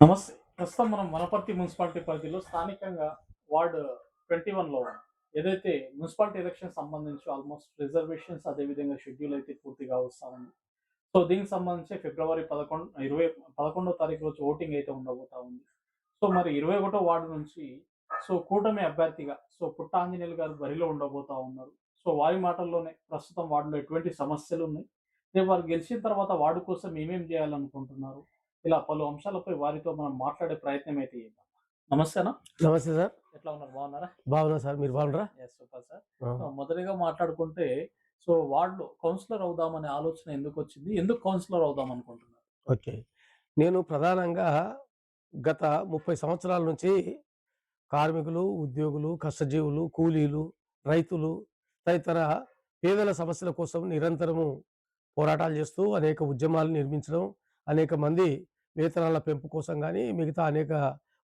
నమస్తే. ప్రస్తుతం మనం వనపర్తి మున్సిపాలిటీ పరిధిలో స్థానికంగా వార్డ్ ట్వంటీ వన్లో ఏదైతే మున్సిపాలిటీ ఎలక్షన్ సంబంధించి ఆల్మోస్ట్ రిజర్వేషన్స్ అదేవిధంగా షెడ్యూల్ అయితే పూర్తిగా వస్తూ ఉంది సో దీనికి సంబంధించి ఫిబ్రవరి పదకొండు ఇరవై పదకొండో తారీఖు రోజు ఓటింగ్ అయితే ఉండబోతా ఉంది. సో మరి ఇరవై ఒకటో వార్డు నుంచి సో కూటమి అభ్యర్థిగా సో పుట్ట ఆంజనేయులు గారు బరిలో ఉండబోతా ఉన్నారు. సో వారి మాటల్లోనే ప్రస్తుతం వార్డులో ఎటువంటి సమస్యలు ఉన్నాయి? రేపు వారు గెలిచిన తర్వాత వార్డు కోసం ఏమేం చేయాలనుకుంటున్నారు? ఇలా పలు అంశాలపై వారితో మనం మాట్లాడే ప్రయత్నం అయితే చేద్దాం. నమస్తేనా నమస్తే సార్. ఎట్లా ఉన్నారు? బాగున్నారా? బాగున్నా సార్. మీరు బాగున్నారా? ఎస్ సూపర్ సార్ మొదటిగా మాట్లాడుకుంటే సో వార్డులో కౌన్సిలర్ అవుదామనే ఆలోచన ఎందుకు వచ్చింది? ఎందుకు కౌన్సిలర్ అవుదాం అనుకుంటున్నారు? ఓకే. నేను ప్రధానంగా గత ముప్పై సంవత్సరాల నుంచి కార్మికులు ఉద్యోగులు కష్టజీవులు కూలీలు రైతులు తదితర పేదల సమస్యల కోసం నిరంతరము పోరాటాలు చేస్తూ అనేక ఉద్యమాలు నిర్మించడం అనేక మంది వేతనాల పెంపు కోసం కానీ మిగతా అనేక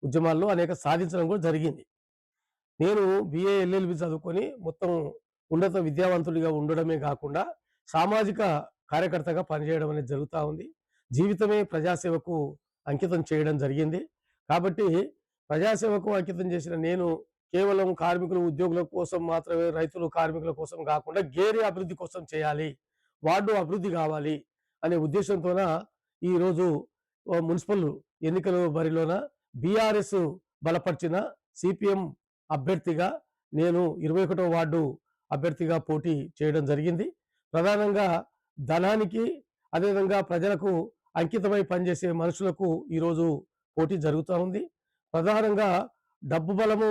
ఉద్యమాల్లో అనేక సాధించడం కూడా జరిగింది. నేను బిఏ ఎల్ఎల్బి చదువుకొని మొత్తం ఉన్నత విద్యావంతుడిగా ఉండడమే కాకుండా సామాజిక కార్యకర్తగా పనిచేయడం అనేది జరుగుతూ ఉంది. జీవితమే ప్రజాసేవకు అంకితం చేయడం జరిగింది. కాబట్టి ప్రజాసేవకు అంకితం చేసిన నేను కేవలం కార్మికులు ఉద్యోగుల కోసం మాత్రమే రైతులు కార్మికుల కోసం కాకుండా గేరి అభివృద్ధి కోసం చేయాలి వార్డు అభివృద్ధి కావాలి అనే ఉద్దేశంతోన ఈరోజు మున్సిపల్ ఎన్నికల బరిలోన బీఆర్ఎస్ బలపరిచిన సిపిఎం అభ్యర్థిగా నేను ఇరవై ఒకటో వార్డు అభ్యర్థిగా పోటీ చేయడం జరిగింది. ప్రధానంగా ధనానికి అదేవిధంగా ప్రజలకు అంకితమై పనిచేసే మనుషులకు ఈరోజు పోటీ జరుగుతూ ఉంది. ప్రధానంగా డబ్బు బలము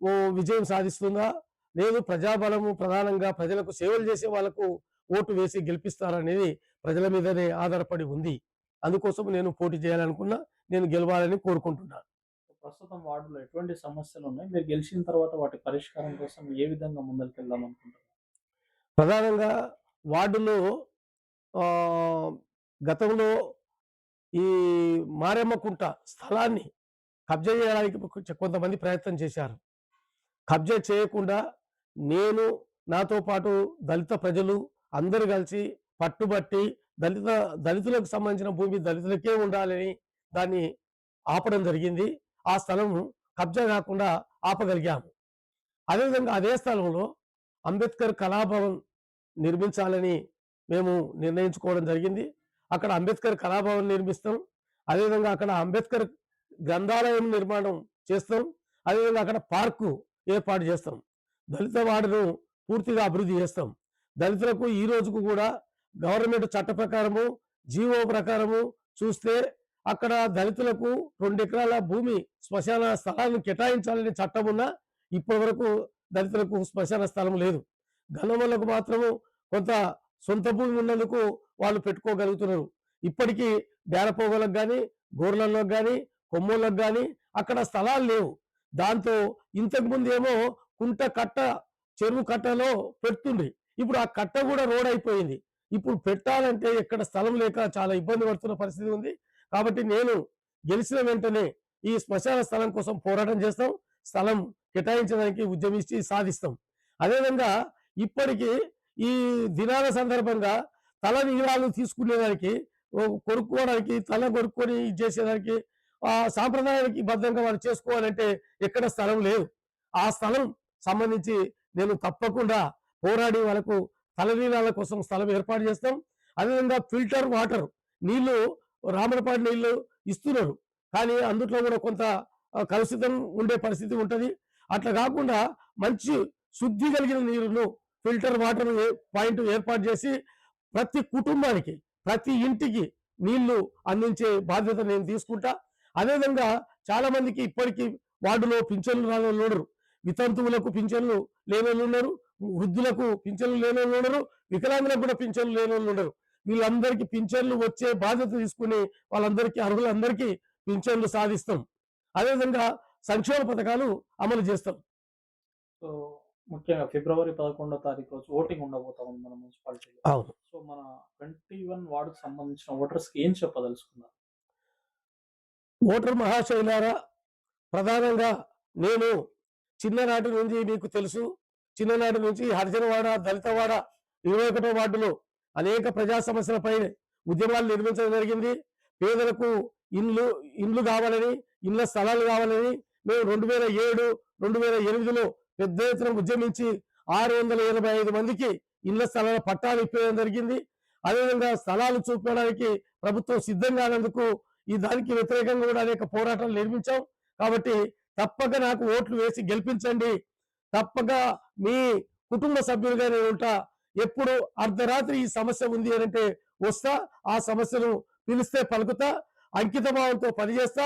ఓ విజయం సాధిస్తుందా? లేదు ప్రజాబలము ప్రధానంగా ప్రజలకు సేవలు చేసే వాళ్ళకు ఓటు వేసి గెలిపిస్తారనేది ప్రజల మీదనే ఆధారపడి ఉంది. అందుకోసం నేను పోటీ చేయాలనుకున్నా నేను గెలవాలని కోరుకుంటున్నాను ప్రస్తుతం వార్డులో ఎటువంటి సమస్యలు ఉన్నాయి? మీరు గెలిచిన తర్వాత వాటి పరిష్కారం కోసం ఏ విధంగా ముందరికి వెళ్దాం అనుకుంటున్నారు? ప్రధానంగా వార్డులో గతంలో ఈ మారెమ్మకుంట స్థలాన్ని కబ్జా చేయడానికి కొంతమంది ప్రయత్నం చేశారు. కబ్జా చేయకుండా నేను నాతో పాటు దళిత ప్రజలు అందరూ కలిసి పట్టుబట్టి దళిత దళితులకు సంబంధించిన భూమి దళితులకే ఉండాలని దాన్ని ఆపడం జరిగింది. ఆ స్థలం కబ్జా కాకుండా ఆపగలిగాము. అదేవిధంగా అదే స్థలంలో అంబేద్కర్ కళాభవన్ నిర్మించాలని మేము నిర్ణయించుకోవడం జరిగింది. అక్కడ అంబేద్కర్ కళాభవన్ నిర్మిస్తాం. అదేవిధంగా అక్కడ అంబేద్కర్ గ్రంథాలయం నిర్మాణం చేస్తాం. అదేవిధంగా అక్కడ పార్కు ఏర్పాటు చేస్తాం. దళిత వార్డును పూర్తిగా అభివృద్ధి చేస్తాం. దళితులకు ఈ రోజుకు కూడా గవర్నమెంట్ చట్ట ప్రకారము జీవో ప్రకారము చూస్తే అక్కడ దళితులకు రెండు ఎకరాల భూమి శ్మశాన స్థలాన్ని కేటాయించాలనే చట్టం ఉన్నా ఇప్పటి వరకు దళితులకు శ్మశాన స్థలం లేదు. గన్నవలకు మాత్రము కొంత సొంత భూమి ఉన్నందుకు వాళ్ళు పెట్టుకోగలుగుతున్నారు. ఇప్పటికీ డేరపోగలకు కానీ గోర్లలోకి కానీ కొమ్మోళ్ళకు కానీ అక్కడ స్థలాలు లేవు. దాంతో ఇంతకుముందు ఏమో కుంట కట్ట చెరువు కట్టలో పెడుతుండే ఇప్పుడు ఆ కట్ట కూడా రోడ్ అయిపోయింది. ఇప్పుడు పెట్టాలంటే ఎక్కడ స్థలం లేక చాలా ఇబ్బంది పడుతున్న పరిస్థితి ఉంది. కాబట్టి నేను గెలిచిన వెంటనే ఈ శ్మశాన స్థలం కోసం పోరాటం చేస్తాం. స్థలం కేటాయించడానికి ఉద్యమించి సాధిస్తాం. అదేవిధంగా ఇప్పటికీ ఈ దినాల సందర్భంగా తల నీరాలు తీసుకునేదానికి కొనుక్కోవడానికి తల కొనుక్కొని ఇది చేసేదానికి ఆ సాంప్రదాయానికి బద్ధంగా వాళ్ళు చేసుకోవాలంటే ఎక్కడ స్థలం లేదు. ఆ స్థలం సంబంధించి నేను తప్పకుండా పోరాడి వాళ్ళకు తలనీలాల కోసం స్థలం ఏర్పాటు చేస్తాం. అదేవిధంగా ఫిల్టర్ వాటర్ నీళ్ళు రామనపాడు నీళ్ళు ఇస్తున్నారు. కానీ అందులో కూడా కొంత కలుషితం ఉండే పరిస్థితి ఉంటుంది. అట్లా కాకుండా మంచి శుద్ధి కలిగిన నీరును ఫిల్టర్ వాటర్ పాయింట్ ఏర్పాటు చేసి ప్రతి కుటుంబానికి ప్రతి ఇంటికి నీళ్ళు అందించే బాధ్యత నేను తీసుకుంటా. అదేవిధంగా చాలా మందికి ఇప్పటికీ వార్డులో పింఛన్లు రాని వాళ్ళు వితంతువులకు పింఛన్లు లేని ఉన్నారు. వృద్ధులకు పింఛన్లు లేని వాళ్ళు ఉన్నారు వికలాంగులకు కూడా పింఛన్లు లేని వాళ్ళు ఉన్నారు వీళ్ళందరికీ పింఛన్లు వచ్చే బాధ్యత తీసుకుని వాళ్ళందరికీ అర్హులందరికీ పింఛన్లు సాధిస్తాం. అదేవిధంగా సంక్షేమ పథకాలు అమలు చేస్తాం. సో ముఖ్యంగా ఫిబ్రవరి పదకొండో తారీఖు రోజు ఓటింగ్ ఉండబోతా ఉంది మన మున్సిపాలిటీలో. అవును. సో మన ట్వంటీ వన్ వార్డుకు సంబంధించిన ఓటర్స్కి ఏం చెప్పదలుచుకున్నారు? ఓటర్ మహాశైలారా ప్రధానంగా నేను చిన్ననాటి నుంచి మీకు తెలుసు చిన్ననాటి నుంచి హరిజనవాడ దళితవాడ ఇరవై ఒకటో వార్డులో అనేక ప్రజా సమస్యలపై ఉద్యమాలు నిర్మించడం జరిగింది. పేదలకు ఇండ్లు ఇండ్లు కావాలని ఇండ్ల స్థలాలు కావాలని మేము రెండు వేల ఏడు రెండు వేల ఎనిమిదిలో పెద్ద ఎత్తున ఉద్యమించి ఆరు వందల ఎనభై ఐదు మందికి ఇళ్ళ స్థలాల పట్టాలు ఇప్పేయడం జరిగింది. అదేవిధంగా స్థలాలు చూపించడానికి ప్రభుత్వం సిద్ధం కానందుకు ఈ దానికి వ్యతిరేకంగా కూడా అనేక పోరాటాలు నిర్మించాం. కాబట్టి తప్పక నాకు ఓట్లు వేసి గెలిపించండి. తప్పక మీ కుటుంబ సభ్యులుగా నేను ఉంటా. ఎప్పుడు అర్ధరాత్రి ఈ సమస్య ఉంది అని అంటే వస్తా ఆ సమస్యను పిలిస్తే పలుకుతా అంకిత భావంతో పనిచేస్తా.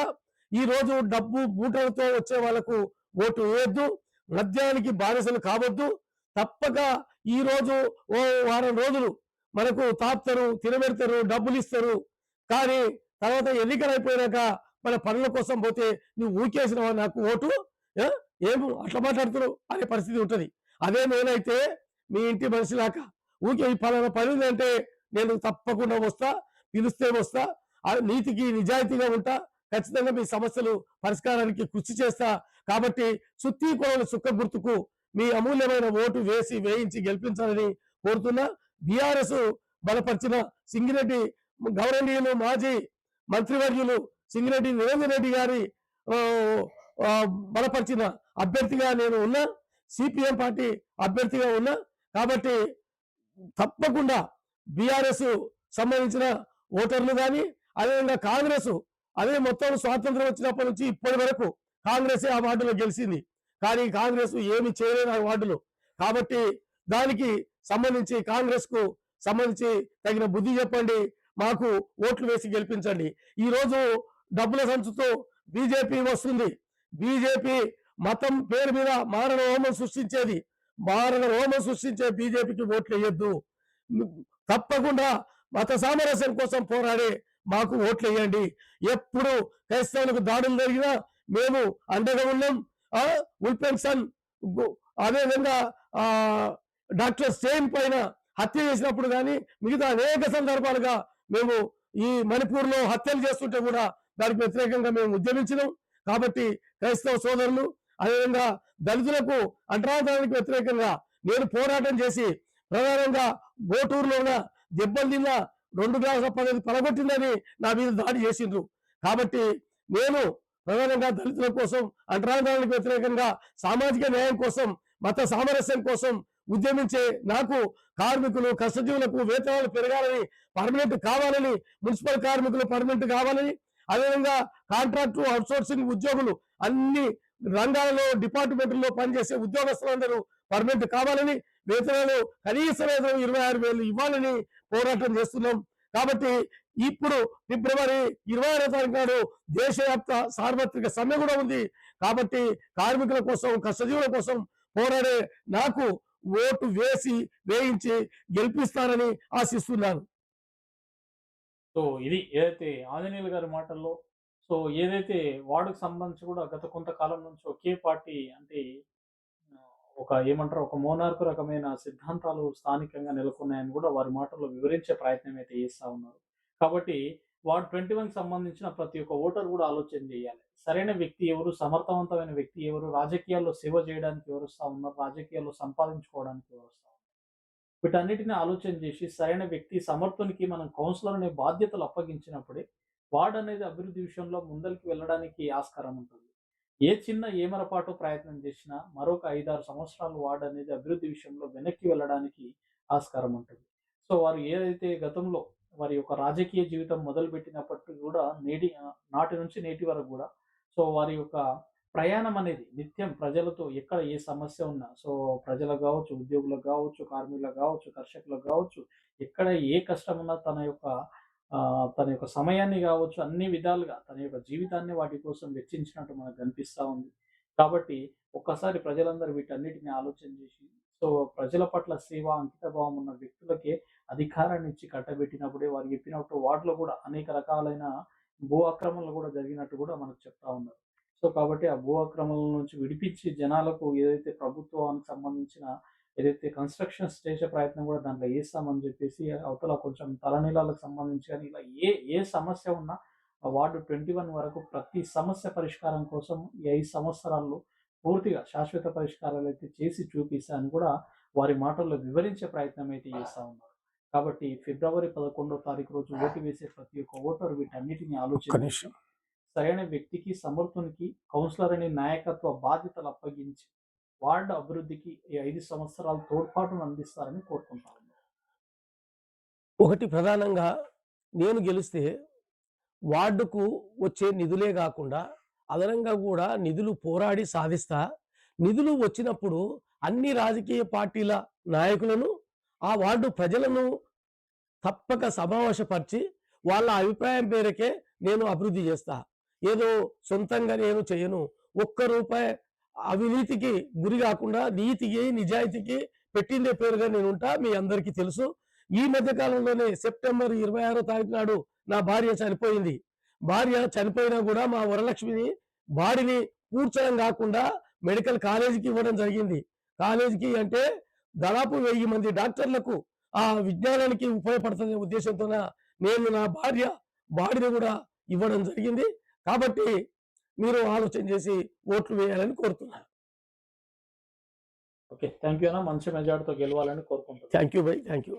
ఈ రోజు డబ్బు బూటలతో వచ్చే వాళ్ళకు ఓటు వేయొద్దు మద్యానికి బానిసలు కావద్దు తప్పక ఈ రోజు ఓ వారం రోజులు మనకు తాపుతారు తినబెడతారు డబ్బులు ఇస్తారు కానీ తర్వాత ఎన్నికలు అయిపోయినాక మన పనుల కోసం పోతే నువ్వు ఊకేసినవా నాకు ఓటు? ఏమో ఏం అట్లా మాట్లాడుతున్నావు అనే పరిస్థితి ఉంటుంది. అదే నేనైతే మీ ఇంటి మనిషిలాక ఊకే ఈ పలానా పని ఉందంటే నేను తప్పకుండా వస్తా పిలిస్తే వస్తా నీతికి నిజాయితీగా ఉంటా ఖచ్చితంగా మీ సమస్యలు పరిష్కారానికి కృషి చేస్తా. కాబట్టి సుత్తి కొనలు సుక్క గుర్తుకు మీ అమూల్యమైన ఓటు వేసి వేయించి గెలిపించాలని కోరుతున్నా. బీఆర్ఎస్ బలపరిచిన సింగిరెడ్డి గౌరవనీయులు మాజీ మంత్రివర్యులు సింగిరెడ్డి నిరంజన్ రెడ్డి గారి బలపరిచిన అభ్యర్థిగా నేను ఉన్నా సిపిఎం పార్టీ అభ్యర్థిగా ఉన్నా కాబట్టి తప్పకుండా బీఆర్ఎస్ సంబంధించిన ఓటర్లు కానీ అదేవిధంగా కాంగ్రెస్ అదే మొత్తం స్వాతంత్రం వచ్చినప్పటి నుంచి ఇప్పటి వరకు కాంగ్రెస్ ఆ వార్డులో గెలిచింది. కానీ కాంగ్రెస్ ఏమి చేయలేదు ఆ వార్డులో. కాబట్టి దానికి సంబంధించి కాంగ్రెస్కు సంబంధించి తగిన బుద్ధి చెప్పండి మాకు ఓట్లు వేసి గెలిపించండి. ఈ రోజు డబ్బుల సంచుతో బీజేపీ వస్తుంది. బీజేపీ మతం పేరు మీద మారణ హోమం సృష్టించేది. మారణ హోమం సృష్టించే బీజేపీకి ఓట్లు వేయద్దు. తప్పకుండా మత సామరస్యం కోసం పోరాడే మాకు ఓట్లు వేయండి. ఎప్పుడు క్రైస్తవులకు దాడులు జరిగినా మేము అండగా ఉన్నాం. ఆ, ఉల్పెన్సన్ అదేవిధంగా డాక్టర్ సేమ్ పైన హత్య చేసినప్పుడు కానీ మిగతా అనేక సందర్భాలుగా మేము ఈ మణిపూర్లో హత్యలు చేస్తుంటే కూడా దానికి వ్యతిరేకంగా మేము ఉద్యమించినాం. కాబట్టి క్రైస్తవ సోదరులు అదేవిధంగా దళితులకు అంటరాధానికి వ్యతిరేకంగా నేను పోరాటం చేసి ప్రధానంగా గోటూరులోన దెబ్బలు తిన్న రెండు గ్లాసుల పదవి పడగొట్టిందని నా మీద దాడి చేసిండ్రు. కాబట్టి నేను ప్రధానంగా దళితుల కోసం అంటరాధానికి వ్యతిరేకంగా సామాజిక న్యాయం కోసం మత సామరస్యం కోసం ఉద్యమించే నాకు కార్మికులు కష్టజీవులకు వేతనాలు పెరగాలని పర్మనెంట్ కావాలని మున్సిపల్ కార్మికులు పర్మనెంట్ కావాలని అదేవిధంగా కాంట్రాక్టు అవుట్సోర్సింగ్ ఉద్యోగులు అన్ని రంగాలలో డిపార్ట్మెంట్లో పనిచేసే ఉద్యోగస్తులందరూ పర్మనెంట్ కావాలని వేతనాలు కనీస వేతనం ఇరవై ఆరు వేలు ఇవ్వాలని పోరాటం చేస్తున్నాం. కాబట్టి ఇప్పుడు ఫిబ్రవరి ఇరవై ఆరో తారీఖు నాడు దేశవ్యాప్త సార్వత్రిక సమ్మె కూడా ఉంది. కాబట్టి కార్మికుల కోసం కష్టజీవుల కోసం పోరాడే నాకు ఓటు వేసి వేయించి గెలిపిస్తానని ఆశిస్తున్నాను. సో ఇది ఏదైతే ఆంజనేయులు గారి మాటల్లో సో ఏదైతే వార్డుకు సంబంధించి కూడా గత కొంతకాలం నుంచి ఒకే పార్టీ అంటే ఒక ఏమంటారు ఒక మోనార్కు రకమైన సిద్ధాంతాలు స్థానికంగా నెలకొన్నాయని కూడా వారి మాటల్లో వివరించే ప్రయత్నం అయితే చేస్తూ ఉన్నారు. కాబట్టి వార్డ్ ట్వంటీ వన్ సంబంధించిన ప్రతి ఒక్క ఓటర్ కూడా ఆలోచన చేయాలి. సరైన వ్యక్తి ఎవరు సమర్థవంతమైన వ్యక్తి ఎవరు రాజకీయాల్లో సేవ చేయడానికి ఎవరు వస్తూ ఉన్నారు రాజకీయాల్లో సంపాదించుకోవడానికి ఎవరు వస్తూ ఉన్నారు? వీటన్నిటిని ఆలోచన చేసి సరైన వ్యక్తి సమర్థునికి మనం కౌన్సిలర్ అనే బాధ్యతలు అప్పగించినప్పుడే వార్డ్ అనేది అభివృద్ధి విషయంలో ముందరికి వెళ్ళడానికి ఆస్కారం ఉంటుంది. ఏ చిన్న ఏమరపాటు ప్రయత్నం చేసినా మరొక ఐదారు సంవత్సరాలు వార్డ్ అనేది అభివృద్ధి విషయంలో వెనక్కి వెళ్ళడానికి ఆస్కారం ఉంటుంది. సో వారు ఏదైతే గతంలో వారి యొక్క రాజకీయ జీవితం మొదలుపెట్టినప్పటికీ కూడా నేటి నాటి నుంచి నేటి వరకు కూడా సో వారి యొక్క ప్రయాణం అనేది నిత్యం ప్రజలతో ఎక్కడ ఏ సమస్య ఉన్నా సో ప్రజలకు కావచ్చు ఉద్యోగులకు కావచ్చు కార్మికులకు కావచ్చు కర్షకులకు కావచ్చు ఎక్కడ ఏ కష్టం ఉన్నా తన యొక్క తన యొక్క సమయాన్ని కావచ్చు అన్ని విధాలుగా తన యొక్క జీవితాన్ని వాటి కోసం వెచ్చించినట్టు మనకు కనిపిస్తూ ఉంది. కాబట్టి ఒక్కసారి ప్రజలందరూ వీటన్నిటిని ఆలోచన చేసి సో ప్రజల పట్ల సేవ అంకితభావం ఉన్న వ్యక్తులకే అధికారాన్ని ఇచ్చి కట్టబెట్టినప్పుడే వారు చెప్పినట్టు వాటిలో కూడా అనేక రకాలైన భూ ఆక్రమణలు కూడా జరిగినట్టు కూడా మనకు చెప్తా ఉన్నారు. సో కాబట్టి ఆ భూ ఆక్రమణల నుంచి విడిపించి జనాలకు ఏదైతే ప్రభుత్వానికి సంబంధించిన ఏదైతే కన్స్ట్రక్షన్స్ చేసే ప్రయత్నం కూడా దాంట్లో వేస్తామని చెప్పేసి అవతల కొంచెం తలనీలాలకు సంబంధించి కానీ ఇలా ఏ ఏ సమస్య ఉన్నా ఆ వార్డు ట్వంటీ వన్ వరకు ప్రతి సమస్య పరిష్కారం కోసం ఈ ఐదు సంవత్సరాల్లో పూర్తిగా శాశ్వత పరిష్కారాలు అయితే చేసి చూపిస్తా అని కూడా వారి మాటల్లో వివరించే ప్రయత్నం అయితే చేస్తా ఉన్నారు. కాబట్టి ఫిబ్రవరి పదకొండో తారీఖు రోజు ఓటు వేసే ప్రతి ఒక్క ఓటరు వీటన్నిటిని ఆలోచించి సరైన వ్యక్తికి సమర్థునికి కౌన్సిలర్ అనే నాయకత్వ బాధ్యతలు అప్పగించి వార్డు అభివృద్ధికి ఈ ఐదు సంవత్సరాల తోడ్పాటును అందిస్తారని కోరుకుంటాను ఒకటి ప్రధానంగా నేను గెలిస్తే వార్డుకు వచ్చే నిధులే కాకుండా అదనంగా కూడా నిధులు పోరాడి సాధిస్తా నిధులు వచ్చినప్పుడు అన్ని రాజకీయ పార్టీల నాయకులను ఆ వార్డు ప్రజలను తప్పక సమావేశపరిచి వాళ్ళ అభిప్రాయం పేరకే నేను అభివృద్ధి చేస్తా. ఏదో సొంతంగా నేను చేయను ఒక్క రూపాయి అవినీతికి గురి కాకుండా నీతికి నిజాయితీకి పెట్టిందే పేరుగా నేను ఉంటా మీ అందరికీ తెలుసు. ఈ మధ్య కాలంలోనే సెప్టెంబర్ ఇరవై ఆరో తారీఖు నాడు నా భార్య చనిపోయింది. భార్య చనిపోయినా కూడా మా వరలక్ష్మిని బాడీని పూడ్చడం కాకుండా మెడికల్ కాలేజీకి ఇవ్వడం జరిగింది. కాలేజీకి అంటే దాదాపు వెయ్యి మంది డాక్టర్లకు ఆ విజ్ఞానానికి ఉపయోగపడుతుందనే ఉద్దేశంతో నేను నా భార్య బాడీని కూడా ఇవ్వడం జరిగింది. కాబట్టి మీరు ఆలోచన చేసి ఓట్లు వేయాలని కోరుతున్నాను ఓకే. థ్యాంక్ యూ అన్న. మంచి మెజార్టీతో గెలవాలని కోరుకుంటున్నాను. Thank you bye. Thank you